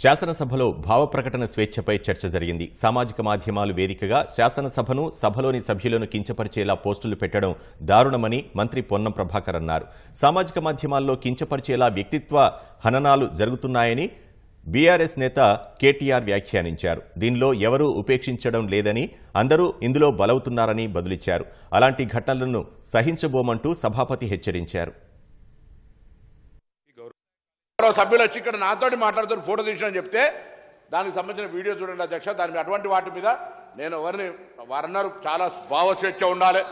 శాసనసభలో భావప్రకటన స్వేచ్ఛపై చర్చ జరిగింది. సామాజిక మాధ్యమాలు వేదికగా శాసనసభను సభలోని సభ్యులను కించపరిచేలా పోస్టులు పెట్టడం దారుణమని మంత్రి పొన్నం ప్రభాకర్ అన్నారు. సామాజిక మాధ్యమాల్లో కించపరిచేలా వ్యక్తిత్వ హననాలు జరుగుతున్నాయని బీఆర్ఎస్ నేత కేటీఆర్ వ్యాఖ్యానించారు. దీనిలో ఎవరూ ఉపేక్షించడం లేదని అందరూ ఇందులో బలవుతున్నారని బదులిచ్చారు. అలాంటి ఘటనలను సహించబోమంటూ సభాపతి హెచ్చరించారు. మరో సభ్యులు వచ్చి ఇక్కడ నాతోటి మాట్లాడుతూ ఫోటో తీసిన చెప్తే దానికి సంబంధించిన వీడియో చూడండి అధ్యక్ష దాని మీద అటువంటి వాటి మీద నేను ఎవరిని వారన్నారు చాలా భావస్వేచ్ఛ ఉండాలి.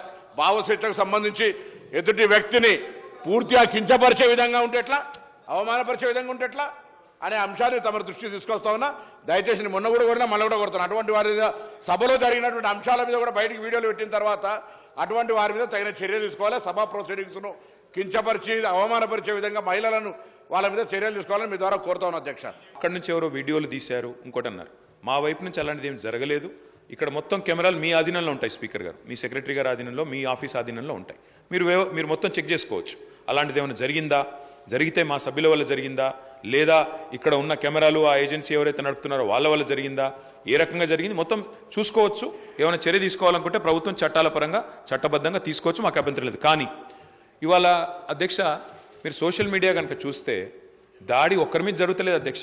భావస్వేచ్ఛకు సంబంధించి ఎదుటి వ్యక్తిని పూర్తిగా కించపరిచే విధంగా ఉంటే ఎట్లా? అవమానపరిచే విధంగా ఉంటే ఎట్లా? అనే అంశాన్ని తమ దృష్టి తీసుకొస్తా ఉన్నా. దయచేసి నేను మొన్న కూడా కొడినా మళ్ళీ కూడా కొడుతున్నా అటువంటి వారి మీద సభలో జరిగినటువంటి అంశాల మీద కూడా బయటికి వీడియోలు పెట్టిన తర్వాత అటువంటి వారి మీద తగిన చర్య తీసుకోవాలి. సభా ప్రొసీడింగ్స్ను కించపరిచి అవమానపరిచే విధంగా మహిళలను వాళ్ళ మీద చర్యలు తీసుకోవాలని మీ ద్వారా కోరుతా ఉన్నా అధ్యక్ష. అక్కడి నుంచి ఎవరో వీడియోలు తీశారు ఇంకోటి అన్నారు. మా వైపు నుంచి అలాంటిది ఏం జరగలేదు. ఇక్కడ మొత్తం కెమెరాలు మీ ఆధీనంలో ఉంటాయి స్పీకర్ గారు. మీ సెక్రటరీ గారి ఆధీనంలో మీ ఆఫీస్ ఆధీనంలో ఉంటాయి. మీరు మీరు మొత్తం చెక్ చేసుకోవచ్చు. అలాంటిది ఏమైనా జరిగిందా? జరిగితే మా సభ్యుల వల్ల జరిగిందా? లేదా ఇక్కడ ఉన్న కెమెరాలు ఆ ఏజెన్సీ ఎవరైతే నడుపుతున్నారో వాళ్ళ వల్ల జరిగిందా? ఏ రకంగా జరిగింది? మొత్తం చూసుకోవచ్చు. ఏమైనా చర్య తీసుకోవాలనుకుంటే ప్రభుత్వం చట్టాల పరంగా చట్టబద్ధంగా తీసుకోవచ్చు. మాకు అభ్యంతరం లేదు. కానీ ఇవాళ అధ్యక్ష మీరు సోషల్ మీడియా కనుక చూస్తే దాడి ఒక్కరి మీద జరుగుతలేదు అధ్యక్ష.